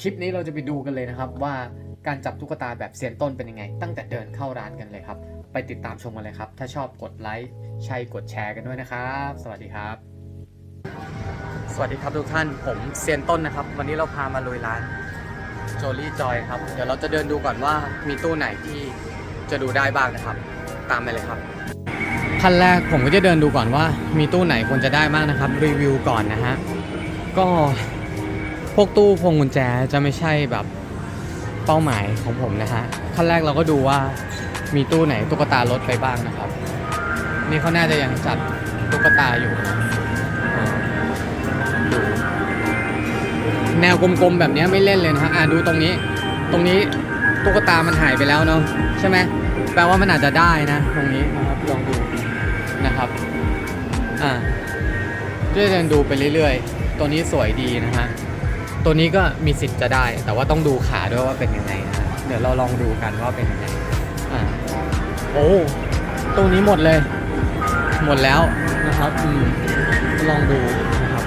คลิปนี้เราจะไปดูกันเลยนะครับว่าการจับตุ๊กตาแบบเซียนต้นเป็นยังไง ตั้งแต่เดินเข้าร้านกันเลยครับ ไปติดตามชมกันเลยครับ ถ้าชอบกดไลค์ใช่กดแชร์กันด้วยนะครับ สวัสดีครับ สวัสดีครับทุกท่านผมเซียนต้นนะครับ วันนี้เราพามาลุยร้านโจลี่จอยครับ เดี๋ยวเราจะเดินดูก่อนว่ามีตู้ไหนที่จะดูได้บ้างนะครับ ตามไปเลยครับขั้นแรกผมก็จะเดินดูก่อนว่า มีตู้ไหนควรจะได้บ้างนะครับรีวิวก่อนนะฮะก็ พวกตู้พวงกุญแจจะไม่ใช่แบบเป้าหมายของผมนะฮะขั้นแรกเราก็ดูว่ามีตู้ไหนตุ๊กตารถไปบ้างนะครับ นี่เขาน่าจะยังจัดตุ๊กตาอยู่แนวกลมๆแบบนี้ไม่เล่นเลยนะฮะอ่าดูตรงนี้ ตรงนี้ตุ๊กตามันหายไปแล้วเนาะใช่ไหมแปลว่ามันอาจจะได้นะ ตรงนี้นะครับลองดูนะครับอ่าก็จะเดินดูไปเรื่อยๆ ตัวนี้สวยดีนะฮะ ตัวนี้ก็มีสิทธิ์จะได้ แต่ว่าต้องดูขาด้วยว่าเป็นยังไงนะฮะเดี๋ยวเราลองดูกันว่าเป็นยังไงอ่าโอ้ตัวนี้หมดเลย หมดแล้วนะครับอืมลองดูนะครับ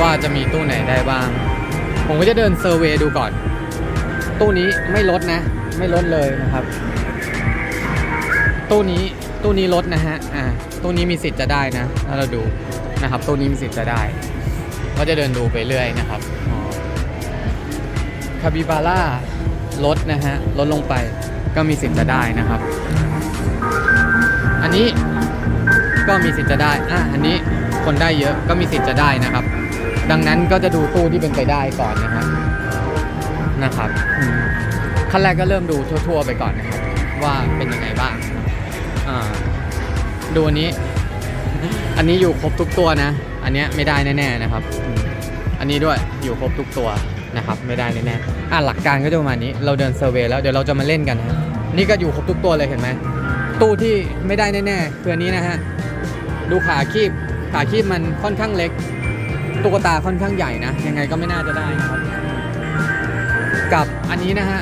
ว่าจะมีตู้ไหนได้บ้าง ผมก็จะเดินเซอร์เวย์ดูก่อน ตู้นี้ไม่ลดนะ ไม่ลดเลยนะครับ ตู้นี้ตู้นี้ลดนะฮะอ่าตู้นี้มีสิทธิ์จะได้นะถ้าเราดูนะครับตู้นี้มีสิทธิ์จะได้ ก็จะเดินดูไปเรื่อยนะครับ คาบิบาร่าลดนะฮะลดลงไปก็มีสิทธิ์จะได้นะครับ อันนี้ก็มีสิทธิ์จะได้อะอันนี้คนได้เยอะก็มีสิทธิ์จะได้นะครับ ดังนั้นก็จะดูตู้ที่เป็นไปได้ก่อนนะครับนะครับขั้นแรกก็เริ่มดูทั่ว ๆ ไปก่อนนะครับ ว่าเป็นยังไงบ้างอ่าดูอันนี้ อันนี้อยู่ครบทุกตัวนะ อันเนี้ยไม่ได้แน่ๆนะครับ อันนี้ด้วยอยู่ครบทุกตัว นะครับไม่ได้แน่ๆอะหลักการก็จะประมาณนี้ เราเดินเซอร์เวย์แล้วเดี๋ยวเราจะมาเล่นกันนะนี่ก็อยู่ครบทุกตัวเลยเห็นไหมตู้ที่ไม่ได้แน่ๆคืออันนี้นะฮะดูขาคีบขาคีบมันค่อนข้างเล็ก ตุ๊กตาค่อนข้างใหญ่นะ ยังไงก็ไม่น่าจะได้นะครับ กับอันนี้นะฮะ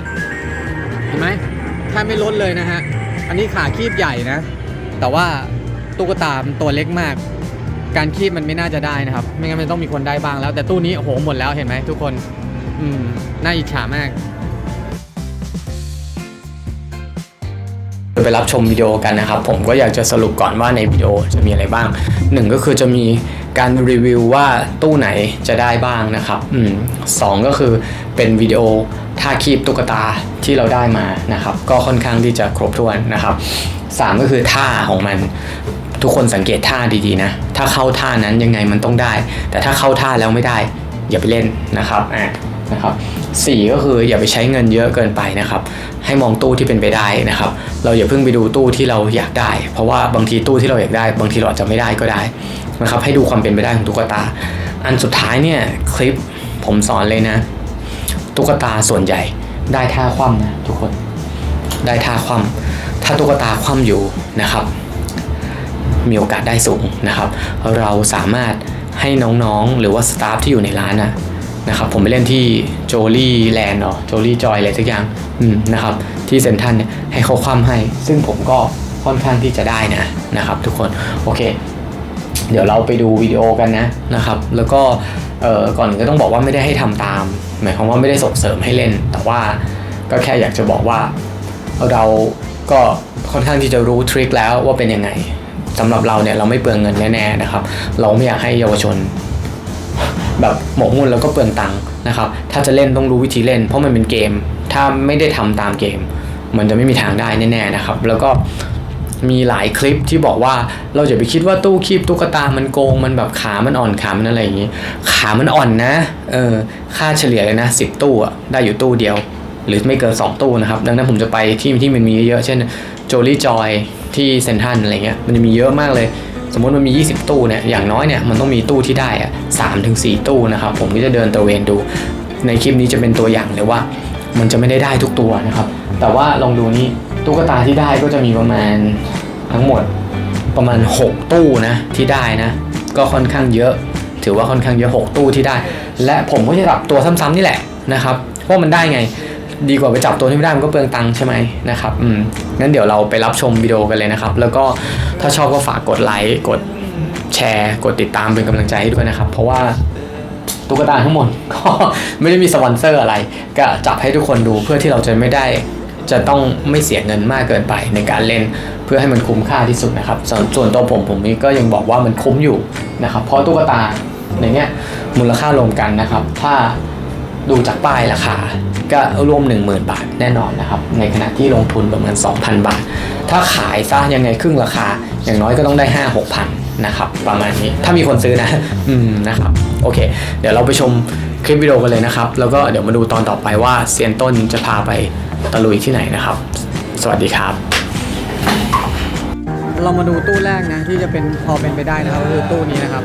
เห็นไหมแค่ไม่ลดเลยนะฮะอันนี้ขาคีบใหญ่นะ แต่ว่าตุ๊กตามันตัวเล็กมาก การคีบมันไม่น่าจะได้นะครับ ไม่งั้นมันต้องมีคนได้บ้างแล้ว แต่ตู้นี้โอ้โหหมดแล้วเห็นไหมทุกคน อืม น่าอิจฉามาก ไปรับชมวิดีโอกันนะครับ ผมก็อยากจะสรุปก่อนว่าในวิดีโอจะมีอะไรบ้างหนึ่งก็คือจะมีการรีวิวว่าตู้ไหนจะได้บ้างนะครับอืมสองก็คือเป็นวิดีโอท่าคีบตุ๊กตาที่เราได้มานะครับ ก็ค่อนข้างที่จะครบถ้วนนะครับสามก็คือท่าของมันทุกคนสังเกตท่าดีๆนะ ถ้าเข้าท่านั้นยังไงมันต้องได้ แต่ถ้าเข้าท่าแล้วไม่ได้ อย่าไปเล่นนะครับอะ นะครับสี่ก็คืออย่าไปใช้เงินเยอะเกินไปนะครับ ให้มองตู้ที่เป็นไปได้นะครับ เราอย่าเพิ่งไปดูตู้ที่เราอยากได้ เพราะว่าบางทีตู้ที่เราอยากได้ บางทีเราอาจจะไม่ได้ก็ได้นะครับ ให้ดูความเป็นไปได้ของตุ๊กตา อันสุดท้ายเนี่ยคลิปผมสอนเลยนะ ตุ๊กตาส่วนใหญ่ได้ท่าคว่ำนะทุกคนได้ท่าคว่ำถ้าตุ๊กตาคว่ำอยู่นะครับ มีโอกาสได้สูงนะครับ เราสามารถให้น้องๆ หรือว่าสตาฟที่อยู่ในร้านนะ นะครับผมไปเล่นที่โจลี่แลนด์เนาะโจลี่จอยอะไรสักอย่างอืมนะครับที่เซนทันเนี่ยให้เขาคว่ำให้ ซึ่งผมก็ค่อนข้างที่จะได้นะนะครับ ทุกคนโอเค เดี๋ยวเราไปดูวิดีโอกันนะนะครับ แล้วก็เออก่อนอื่นก็ต้องบอกว่าไม่ได้ให้ทำตาม หมายความว่าไม่ได้ส่งเสริมให้เล่น แต่ว่าก็แค่อยากจะบอกว่าเราก็ค่อนข้างที่จะรู้ทริคแล้วว่าเป็นยังไงสำหรับเราเนี่ยเราไม่เปลืองเงินแน่ๆนะครับ เราไม่อยากให้เยาวชน แบบหมกมุ่นแล้วก็เปลืองตังค์นะครับ ถ้าจะเล่นต้องรู้วิธีเล่น เพราะมันเป็นเกม ถ้าไม่ได้ทำตามเกม มันจะไม่มีทางได้แน่ๆนะครับ แล้วก็มีหลายคลิปที่บอกว่าเราอย่าไปคิดว่าตู้คีบตุ๊กตา มันโกง มันแบบขา มันอ่อนขา มันอะไรอย่างงี้ ขามันอ่อนนะ เออ ค่าเฉลี่ยเลยนะสิบตู้ได้อยู่ตู้เดียว หรือไม่เกิน 2 ตู้นะครับ ดังนั้นผมจะไปที่ที่มันมีเยอะ เช่นโจลี่จอยที่เซนทันอะไรเงี้ย มันจะมีเยอะมากเลย สมมติมันมี 20 ตู้เนี่ยอย่างน้อยเนี่ยมันต้องมีตู้ที่ได้อะสามถึงสี่ตู้นะครับ ผมก็จะเดินตระเวนดู ในคลิปนี้จะเป็นตัวอย่างเลยว่า มันจะไม่ได้ได้ทุกตัวนะครับ แต่ว่าลองดูนี่ตุ๊กตาที่ได้ก็จะมีประมาณทั้งหมดประมาณ 6 ตู้นะที่ได้นะก็ค่อนข้างเยอะ ถือว่าค่อนข้างเยอะ 6 ตู้ที่ได้ และผมก็จะจับตัวซ้ำๆนี่แหละนะครับว่ามันได้ไง ดีกว่าไปจับตัวที่ไม่ได้มันก็เปลืองตังค์ใช่ไหมนะครับอืมงั้นเดี๋ยวเราไปรับชมวิดีโอกันเลยนะครับ แล้วก็ถ้าชอบก็ฝากกดไลค์กดแชร์ กดติดตามเป็นกำลังใจให้ด้วยนะครับ เพราะว่าตุ๊กตาทั้งหมดก็ไม่ได้มีสปอนเซอร์อะไร ก็จับให้ทุกคนดูเพื่อที่เราจะไม่ได้จะต้องไม่เสียเงินมากเกินไปในการเล่นเพื่อให้มันคุ้มค่าที่สุดนะครับสส่วนตัวผมผมก็ยังบอกว่ามันคุ้มอยู่นะครับ เพราะตุ๊กตาในเนี้ยมูลค่ารวมกันนะครับ ถ้า ดูจากป้ายราคา ก็รวม 10,000 บาทแน่นอนนะครับ ในขณะที่ลงทุนประมาณ 2,000 บาท ถ้าขายซะยังไงครึ่งราคา อย่างน้อยก็ต้องได้ 5 6พันนะครับ ประมาณนี้ถ้ามีคนซื้อนะ อืมนะครับ โอเค เดี๋ยวเราไปชมคลิปวิดีโอกันเลยนะครับ แล้วก็เดี๋ยวมาดูตอนต่อไปว่าเซียนต้นจะพาไปตะลุยที่ไหนนะครับ สวัสดีครับ เรามาดูตู้แรกนะที่จะเป็นพอเป็นไปได้นะครับก็คือตู้นี้นะครับ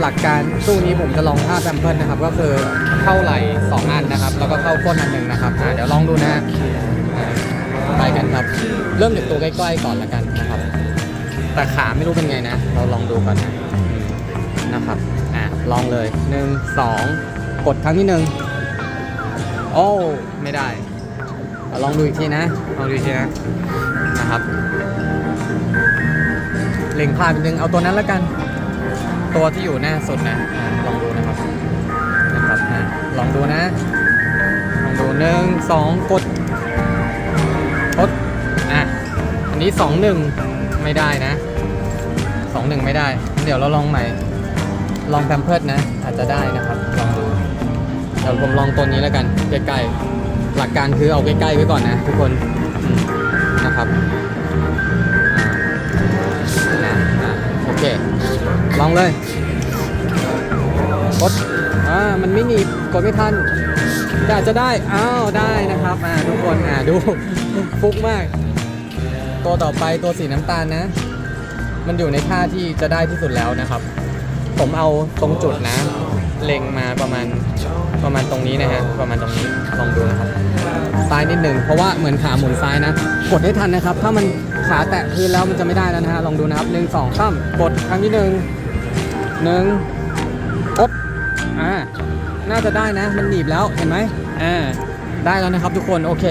หลักการตู้นี้ผมจะลองท่าแซมเปิลนะครับ ก็คือเข้าไหล่สองอันนะครับ แล้วก็เข้าก้นอันหนึ่งนะครับอ่าเดี๋ยวลองดูนะอ่าไปกันครับ เริ่มจากตัวใกล้ๆก่อนละกันนะครับ แต่ขาไม่รู้เป็นไงนะ เราลองดูก่อนนะอืมนะครับอะลองเลยหนึ่งสองกดครั้งที่หนึ่งโอ้ไม่ได้อะลองดูอีกทีนะลองดูอีกทีนะนะครับ เล็งพลาดนิดนึงเอาตัวนั้นล้วกัน ตัวที่อยู่หน้าสุดนะอ่าลองดูนะครับนะครับอ่าลองดูนะ ลองดูหนึ่งสองกดกดอะอันนี้สองหนึ่งไม่ได้นะสองหนึ่งไม่ได้ เดี๋ยวเราลองใหม่ ลองแพมเพิร์ดนะ อาจจะได้นะครับ ลองดู เดี๋ยวผมลองตัวนี้แล้วกันใกล้ๆหลักการคือเอาใกล้ๆไว้ก่อนนะ ทุกคนนะครับ ลองเลยกดอ่ามันไม่หนีบกดไม่ทันแต่จะได้อ้าวได้นะครับอ่าทุกคนอ่าดูฟุกมาก ตัวต่อไปตัวสีน้ำตาลนะ มันอยู่ในค่าที่จะได้ที่สุดแล้วนะครับ ผมเอาตรงจุดนะ เล็งมาประมาณประมาณตรงนี้นะฮะประมาณตรงนี้ลองดูนะครับซ้ายนิดหนึ่งเพราะว่าเหมือนขาหมุนซ้ายนะ กดให้ทันนะครับ ถ้ามันขาแตะพื้นแล้วมันจะไม่ได้แล้วนะฮะลองดูนะครับหนึ่งสองสามกดครั้งที่หนึ่ง หนึ่งกดอ่าน่าจะได้นะ มันหนีบแล้วเห็นไหมอ่าได้แล้วนะครับทุกคนโอเค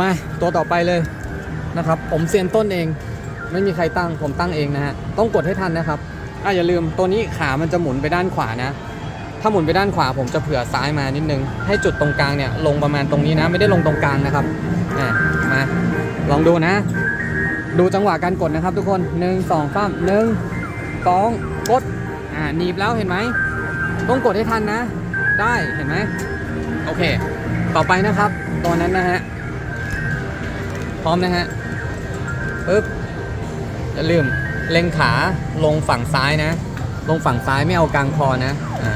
มาตัวต่อไปเลยนะครับ ผมเซียนต้นเอง ไม่มีใครตั้งผมตั้งเองนะฮะต้องกดให้ทันนะครับอะอย่าลืมตัวนี้ขามันจะหมุนไปด้านขวานะ ถ้าหมุนไปด้านขวาผมจะเผื่อซ้ายมานิดนึง ให้จุดตรงกลางเนี่ยลงประมาณตรงนี้นะ ไม่ได้ลงตรงกลางนะครับอ่ามาลองดูนะ ดูจังหวะการกดนะครับทุกคนหนึ่งสองสามหนึ่งสองกด อ่าหนีบแล้วเห็นไหมต้องกดให้ทันนะ ได้เห็นไหมโอเค ต่อไปนะครับตัวนั้นนะฮะพร้อมนะฮะปึ๊บอย่าลืมเล็งขาลงฝั่งซ้ายนะ ลงฝั่งซ้ายไม่เอากลางคอนะอ่า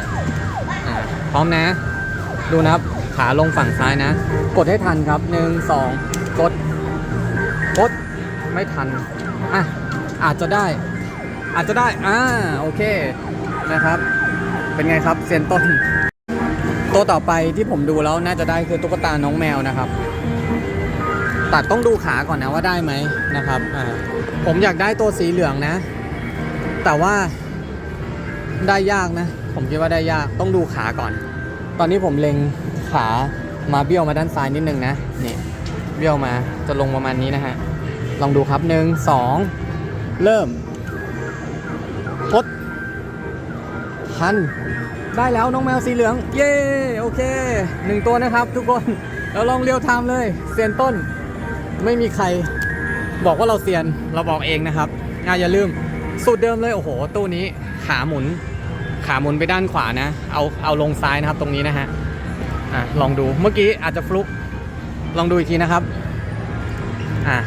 อ่าพร้อมนะ ดูนะครับขาลงฝั่งซ้ายนะ กดให้ทันครับหนึ่งสองกดกดไม่ทันอะอาจจะได้ อาจจะได้ อ่า โอเค นะครับ เป็นไงครับเซียนต้น ตัวต่อไปที่ผมดูแล้วน่าจะได้คือตุ๊กตาน้องแมวนะครับแต่ต้องดูขาก่อนนะว่าได้ไหมนะครับ อ่า ผมอยากได้ตัวสีเหลืองนะ แต่ว่าได้ยากนะ ผมคิดว่าได้ยาก ต้องดูขาก่อน ตอนนี้ผมเล็งขามาเบี้ยวมาด้านซ้ายนิดนึงนะ นี่ เบี้ยวมาจะลงประมาณนี้นะฮะ ลองดูครับหนึ่งสองเริ่ม ทัน ได้แล้วน้องแมวสีเหลือง เย้โอเคหนึ่งตัวนะครับ ทุกคนเราลองเรียวไทม์เลยเซียนต้น ไม่มีใคร บอกว่าเราเซียนเราบอกเองนะครับอะอย่าลืมสูตรเดิมเลยโอ้โห ตู้นี้ขาหมุน ขาหมุนไปด้านขวานะ เอาเอาลงซ้ายนะครับตรงนี้นะฮะอะลองดูเมื่อกี้อาจจะฟลุกลองดูอีกทีนะครับอะ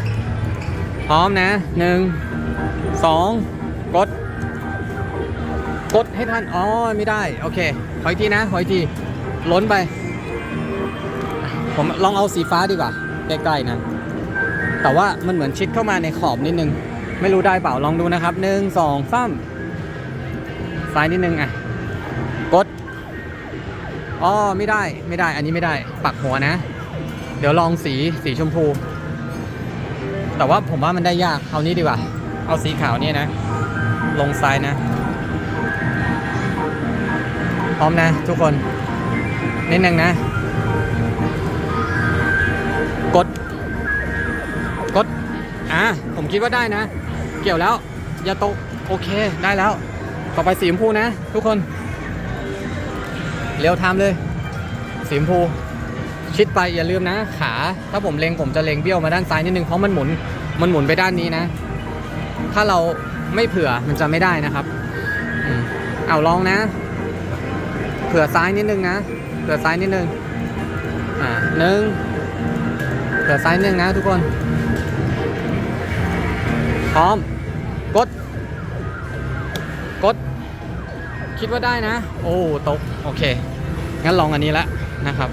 พร้อมนะหนึ่งสองกด กดให้ทันอ๋อไม่ได้ โอเคขออีกทีนะขออีกทีล้นไป ผมลองเอาสีฟ้าดีกว่าใกล้ๆนะแต่ว่ามันเหมือนชิดเข้ามาในขอบนิดนึง ไม่รู้ได้เปล่าลองดูนะครับหนึ่งสองสามซ้ายนิดนึงอะกดอ๋อไม่ได้ไม่ได้ อันนี้ไม่ได้ ปักหัวนะ เดี๋ยวลองสีสีชมพู แต่ว่าผมว่ามันได้ยากเอานี้ดีกว่า เอาสีขาวนี่นะ ลงซ้ายนะ ร้อมนะทุกคนนิดนึงนะ กด กด อะ ผมคิดว่าได้นะ เกี่ยวแล้ว อย่าตก โอเค ได้แล้ว ต่อไปสีชมพูนะ ทุกคน เร็วทำเลย สีชมพู ชิดไปอย่าลืมนะ ขา ถ้าผมเล็งผมจะเล็งเบี้ยวมาด้านซ้ายนิดนึง เพราะมันหมุน มันหมุนไปด้านนี้นะ ถ้าเราไม่เผื่อมันจะไม่ได้นะครับอเอาลองนะ เผื่อซ้ายนิดนึงนะ เผื่อซ้ายนิดนึง อ่าหนึ่งเผื่อซ้ายนิดนึงนะทุกคน พร้อม กด กด คิดว่าได้นะ โอ้ ตก โอเค งั้นลองอันนี้ละนะครับ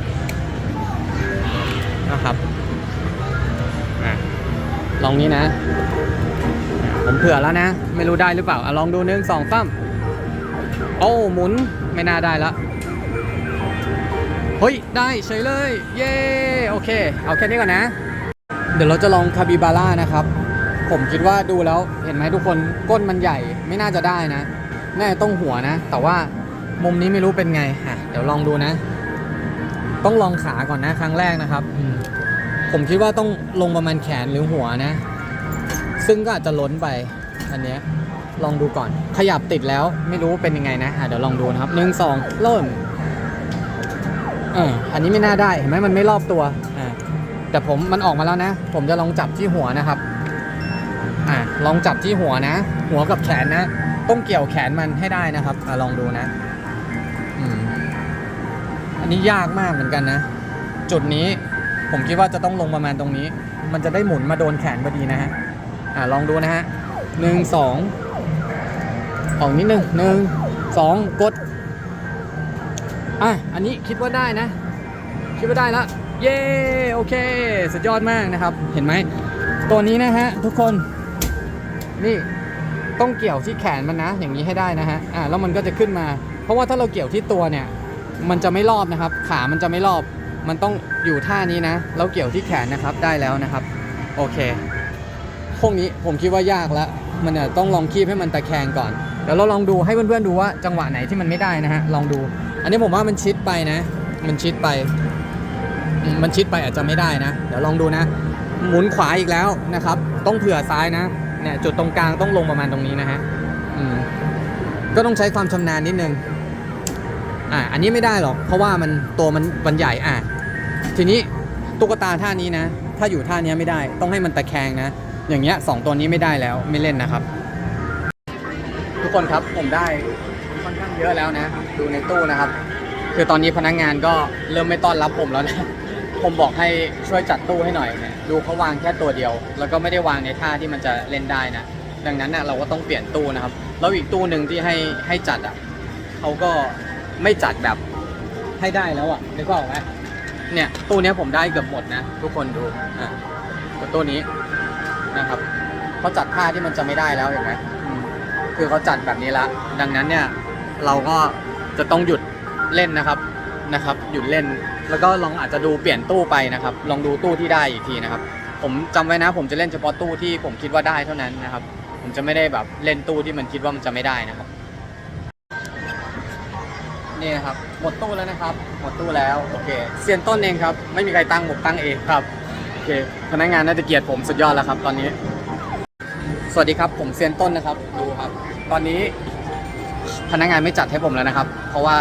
นะครับอะลองนี้นะ ผมเผื่อแล้วนะ ไม่รู้ได้หรือเปล่าอะลองดูหนึ่งสองสามโอ้ หมุน ไม่น่าได้ละ เฮ้ย ได้เฉยเลย เย้โอเค เอาแค่นี้ก่อนนะ เดี๋ยวเราจะลองคาบิบาร่านะครับ ผมคิดว่าดูแล้วเห็นไหมทุกคนก้นมันใหญ่ไม่น่าจะได้นะน่าจะต้องหัวนะ แต่ว่ามุมนี้ไม่รู้เป็นไงอะเดี๋ยวลองดูนะ ต้องลองขาก่อนนะครั้งแรกนะครับอืมผมคิดว่าต้องลงประมาณแขนหรือหัวนะ ซึ่งก็อาจจะล้นไปอันเนี้ยลองดูก่อน ขยับติดแล้วไม่รู้เป็นยังไงนะอะเดี๋ยวลองดูนะครับหนึ่งสองเริ่ม เอออันนี้ไม่น่าได้เห็นไหมมันไม่รอบตัวอ่าแต่ผมมันออกมาแล้วนะ ผมจะลองจับที่หัวนะครับอ่าลองจับที่หัวนะ หัวกับแขนนะ ต้องเกี่ยวแขนมันให้ได้นะครับอะลองดูนะอืมอันนี้ยากมากเหมือนกันนะ จุดนี้ผมคิดว่าจะต้องลงประมาณตรงนี้ มันจะได้หมุนมาโดนแขนพอดีนะฮะอ่าลองดูนะฮะหนึ่งสองออกนิดหนึ่งหนึ่งสองกด อะ อันนี้คิดว่าได้นะ คิดว่าได้แล้วเย้โอเค สุดยอดมากนะครับ เห็นไหม ตัวนี้นะฮะ ทุกคน นี่ต้องเกี่ยวที่แขนมันนะ อย่างนี้ให้ได้นะฮะ อ่าแล้วมันก็จะขึ้นมา เพราะว่าถ้าเราเกี่ยวที่ตัวเนี่ย มันจะไม่รอบนะครับ ขามันจะไม่รอบ มันต้องอยู่ท่านี้นะ แล้วเกี่ยวที่แขนนะครับ ได้แล้วนะครับ โอเค พวกนี้ผมคิดว่ายากแล้ว มันเนี่ยต้องลองคีบให้มันตะแคงก่อน เดี๋ยวเราลองดูให้เพื่อนๆดูว่าจังหวะไหนที่มันไม่ได้นะฮะ ลองดู นนี้ผมว่ามันชิดไปนะ มันชิดไป มันชิดไปอาจจะไม่ได้นะ เดี๋ยวลองดูนะ หมุนขวาอีกแล้วนะครับ ต้องเผื่อซ้ายนะ เนี่ยจุดตรงกลางต้องลงประมาณตรงนี้นะฮะก็ต้องใช้ความชำนาญนิดนึง อ่า อันนี้ไม่ได้หรอก เพราะว่ามันตัวมันมันใหญ่ อะ ทีนี้ตุ๊กตาท่านี้นะ ถ้าอยู่ท่านี้ไม่ได้ ต้องให้มันตะแคงนะ อย่างเงี้ยสองตัวนี้ไม่ได้แล้ว ไม่เล่นนะครับ ทุกคนครับผมได้ ข้างเยอะแล้วนะ ดูในตู้นะครับ คือตอนนี้พนักงานก็เริ่มไม่ต้อนรับผมแล้วนะ ผมบอกให้ช่วยจัดตู้ให้หน่อยเนี่ยดูเขาวางแค่ตัวเดียว แล้วก็ไม่ได้วางในท่าที่มันจะเล่นได้นะ ดังนั้นนะเราก็ต้องเปลี่ยนตู้นะครับ แล้วอีกตู้หนึ่งที่ให้ให้จัดอะเขาก็ไม่จัดแบบให้ได้แล้วอะนึกออกไหมเนี่ยตู้นี้ผมได้เกือบหมดนะ ทุกคนดูอะกับตู้นี้นะครับเขาจัดท่าที่มันจะไม่ได้แล้วเห็นไหมคือเขาจัดแบบนี้ละ ดังนั้นเนี่ย เราก็จะต้องหยุดเล่นนะครับนะครับ หยุดเล่น แล้วก็ลองอาจจะดูเปลี่ยนตู้ไปนะครับ ลองดูตู้ที่ได้อีกทีนะครับ ผมจำไว้นะ ผมจะเล่นเฉพาะตู้ที่ผมคิดว่าได้เท่านั้นนะครับ ผมจะไม่ได้แบบเล่นตู้ที่มันคิดว่ามันจะไม่ได้นะครับ นี่นะครับ หมดตู้แล้วนะครับ หมดตู้แล้วโอเคเซียนต้นเองครับ ไม่มีใครตั้งผมตั้งเองครับโอเคพนักงานน่าจะเกลียดผมสุดยอดแล้วครับ ตอนนี้ สวัสดีครับผมเซียนต้นนะครับ ดูครับ ตอนนี้ พนักงานไม่จัดให้ผมแล้วนะครับ เพราะว่า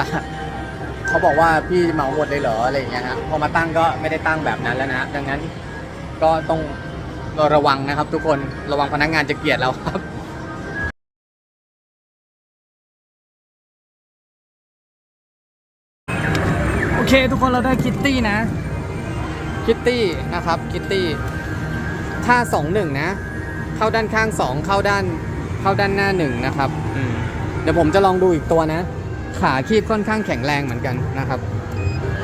เขาบอกว่าพี่เหมาหมดเลยเหรออะไรอย่างเงี้ยฮะพอมาตั้งก็ไม่ได้ตั้งแบบนั้นแล้วนะดังนั้นก็ต้องระวังนะครับ ทุกคนระวังพนักงานจะเกลียดเราครับโอเค ทุกคนเราได้คิตตี้นะ คิตตี้นะครับคิตตี้ถ้าสองหนึ่งนะ เข้าด้านข้างสองเข้าด้านเข้าด้านหน้าหนึ่งนะครับอืม ดี๋ยวผมจะลองดูอีกตัวนะ ขาคีบค่อนข้างแข็งแรงเหมือนกันนะครับ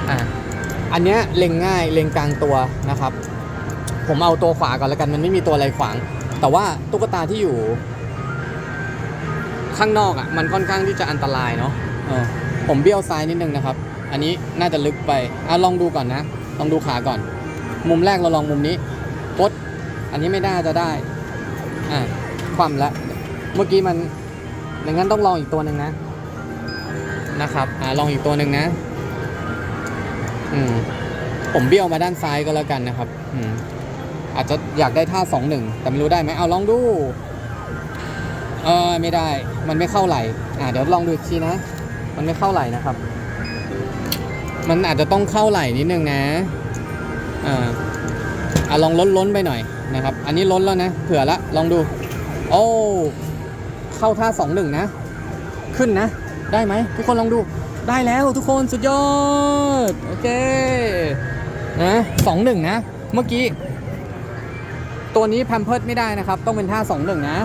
อ่าอันเนี้ยเล็งง่ายเล็งกลางตัวนะครับ ผมเอาตัวขวาก่อนแล้วกันมันไม่มีตัวอะไรขวาง แต่ว่าตุ๊กตาที่อยู่ ข้างนอกอะมันค่อนข้างที่จะอันตรายเนาะเออผมเบี้ยวซ้ายนิดนึงนะครับ อันนี้น่าจะลึกไปอะลองดูก่อนนะ ลองดูขาก่อน มุมแรกเราลองมุมนี้ปดอันนี้ไม่น่าจะได้อ่าความละเมื่อกี้มัน ดังนั้นต้องลองอีกตัวหนึ่งนะ นะครับอ่าลองอีกตัวหนึ่งนะ อืม ผมเบี้ยวมาด้านซ้ายก็แล้วกันนะครับ อืม อาจจะอยากได้ท่าสองหนึ่งแต่ไม่รู้ได้ไหมเอาลองดู เออไม่ได้ มันไม่เข้าไหลอ่าเดี๋ยวลองดูอีกทีนะ มันไม่เข้าไหลนะครับ มันอาจจะต้องเข้าไหลนิดนึงนะอ่าอะลองล้นล้นไปหน่อยนะครับ อันนี้ล้นแล้วนะ เผื่อละ ลองดู โอ้ เข้าท่าสองหนึ่งนะ ขึ้นนะ ได้ไหมทุกคนลองดู ได้แล้วทุกคนสุดยอด โอเค นะสองหนึ่งนะ เมื่อกี้ ตัวนี้แพมเพิร์ดไม่ได้นะครับ ต้องเป็นท่าสองหนึ่งนะ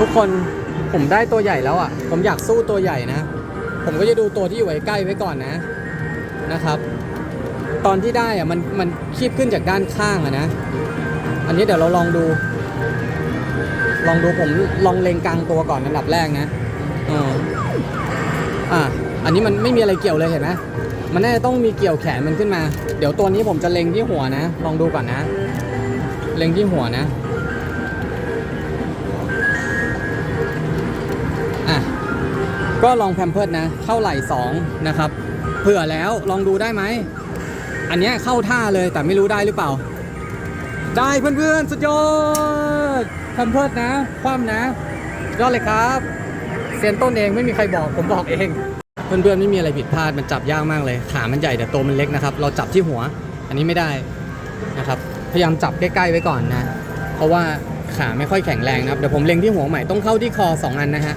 ทุกคนผมได้ตัวใหญ่แล้วอะ ผมอยากสู้ตัวใหญ่นะ ผมก็จะดูตัวที่อยู่ใกล้ไว้ก่อนนะนะครับ ตอนที่ได้อะมันมันคีบขึ้นจากด้านข้างอะนะ อันนี้เดี๋ยวเราลองดู ลองดูผมลองเลงกลางตัวก่อนอันดับแรกนะเอออะอันนี้มันไม่มีอะไรเกี่ยวเลยเห็นไหมมันน่าจะต้องมีเกี่ยวแขนมันขึ้นมา เดี๋ยวตัวนี้ผมจะเล็งที่หัวนะ ลองดูก่อนนะ เล็งที่หัวนะอะก็ลองแพมเพิร์ดนะ เข้าไหล่สองนะครับ เผื่อแล้วลองดูได้ไหม อันนี้เข้าท่าเลยแต่ไม่รู้ได้หรือเปล่า ได้เพื่อนๆ สุดยอดแพมเพิร์ดนะ คว่ำนะ ยอดเลยครับ เซียนต้นเองไม่มีใครบอกผมบอกเอง เพื่อนๆ ไม่มีอะไรผิดพลาดมันจับยากมากเลย ขามันใหญ่แต่ตัวมันเล็กนะครับ เราจับที่หัว อันนี้ไม่ได้นะครับ พยายามจับใกล้ๆไว้ก่อนนะ เพราะว่าขาไม่ค่อยแข็งแรงนะครับ เดี๋ยวผมเล็งที่หัวใหม่ต้องเข้าที่คอสองอันนะฮะ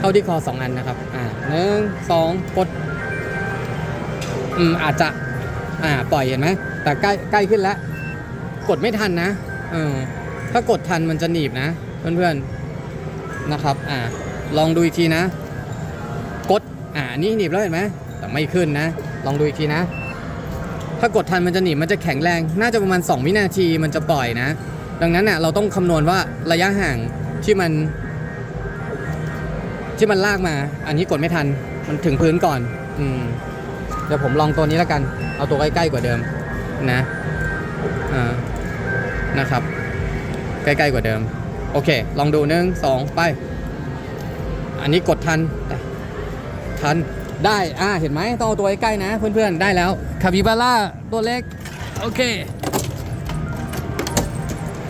เข้าที่คอสองอันนะครับ อ่าหนึ่งสองกด อืมอาจจะ อ่าปล่อยเห็นไหมแต่ใกล้ใกล้ขึ้นแล้ว กดไม่ทันนะเออถ้ากดทันมันจะหนีบนะ เพื่อนๆนะครับ อ่า ลองดูอีกทีนะ กดอ่านี่หนีบแล้วเห็นไหมแต่ไม่ขึ้นนะ ลองดูอีกทีนะ ถ้ากดทันมันจะหนีบมันจะแข็งแรง น่าจะประมาณ 2 วินาทีมันจะปล่อยนะ ดังนั้นเนี่ยเราต้องคำนวณว่าระยะห่างที่มัน ที่มันลากมา อันนี้กดไม่ทันมันถึงพื้นก่อน อืม ดี๋ยวผมลองตัวนี้แล้วกัน เอาตัวใกล้ๆกว่าเดิมนะอ่านะครับ ใกล้ๆกว่าเดิม โอเค ลองดูหนึ่งสองไป อันนี้กดทันทันได้ อ่า เห็นไหมต้องเอาตัวใกล้ๆนะ เพื่อนๆ ได้แล้วคาบิบาร่าตัวเล็ก โอเค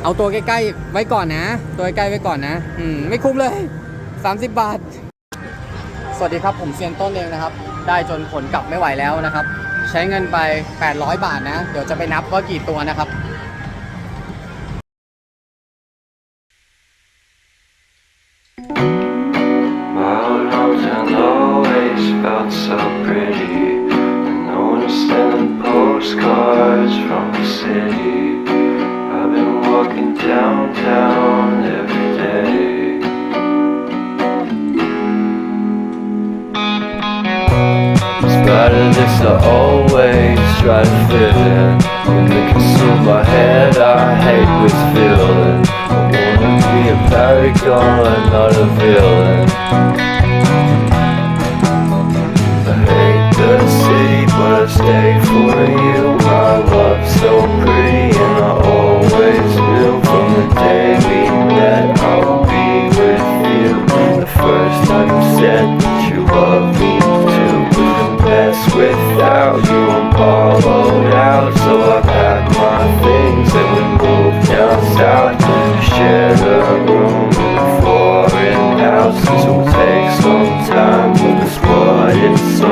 เอาตัวใกล้ๆ ไว้ก่อนนะ ตัวใกล้ๆ ไว้ก่อนนะ อืม ไม่คุ้มเลย 30 บาท สวัสดีครับ ผมเซียนต้นเองนะครับ ได้จนขนกลับไม่ไหวแล้วนะครับ ใช้เงินไป 800 บาทนะ เดี๋ยวจะไปนับว่ากี่ตัวนะครับ Of this, I always try to fit in. When they consume my head, I hate this feeling. I wanna be a paragon, not a villain. I hate the city, but I stay for you. My love's so pretty, and I always knew from the day we met I would be with you. The first time you said without you. I'm hollowed out, so I packed my things and we moved down south to share a room in a foreign house. Will take some time, what it's all about.